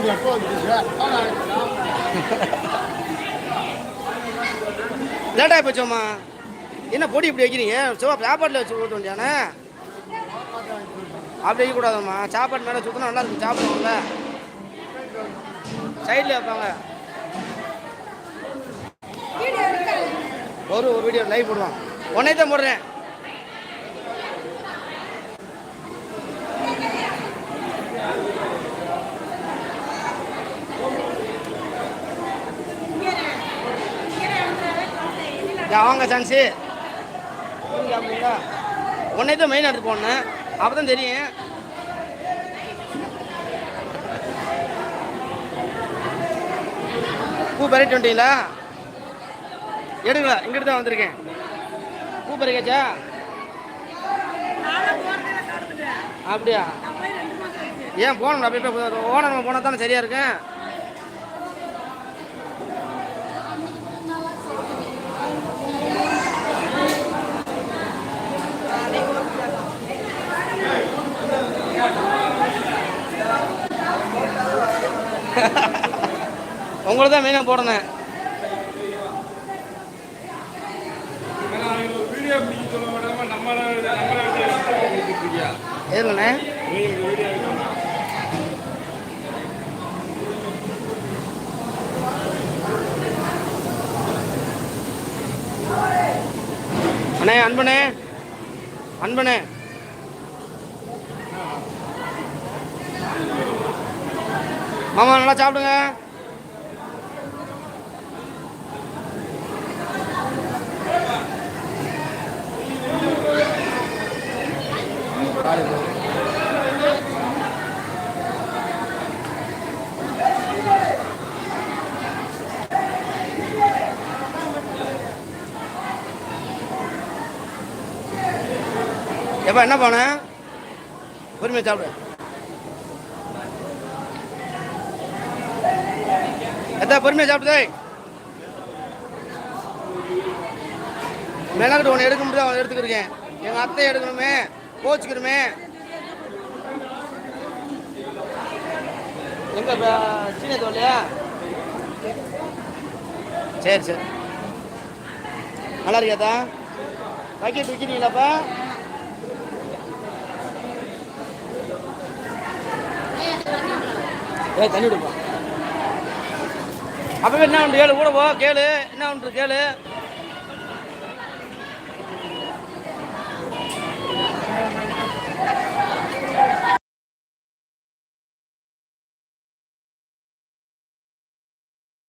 லேட்டாக போச்சோம்மா என்ன பொடி இப்படி வைக்கிறீங்க? சும்மா சாப்பாட்டில் வச்சு ஊட்ட வேண்டியானே அப்படி வைக்கக்கூடாதும்மா. சாப்பாடு மேலே சுத்தம் நல்லா இருக்கும். சாப்பிடுவோம்ல. சைடில் வைப்பாங்க. ஒரு ஒரு வீடியோ லைவ் போடுவான். உடனே தான் போடுறேன். வாங்க சான்ஸு அப்படிங்களா உன்னை தான் மெயின் எடுத்து போனேன் அப்போ தான் தெரியும். பூ பறிட்டு வந்துட்டீங்களா? எடுங்களா இங்கிட்டு தான் வந்திருக்கேன். பூ பறிக்காச்சா? அப்படியா? ஏன் போகணும் அப்படியே ஓனர் போனால் தானே சரியாக இருக்கேன் உங்களை தான் மெயினாக போடணும். எதுலண்ணே அண்ணே அன்பனே அன்பனே மாமா நல்லா சாப்பிடுங்க. எப்பா என்ன போன? பொறுமையாக சாப்பிடு. எத்தா பொறுமையாக சாப்பிடுதே மெனக்கிட்ட ஒன்று எடுக்க முடியாது அவன் எடுத்துக்கிருக்கேன் எங்கள் அத்தை எடுக்கணுமே கோச்சுக்கணுமே. எங்க சீன தோல்லையா? சரி சரி. நல்லா இருக்கியாத்தா? பாக்கெட் விற்கிறீங்களாப்பா ஏ தண்ணி விடுப்பா. அப்பவே என்ன உண்டு? கேளு கூட போ கேளு. என்ன உண்டு கேளு.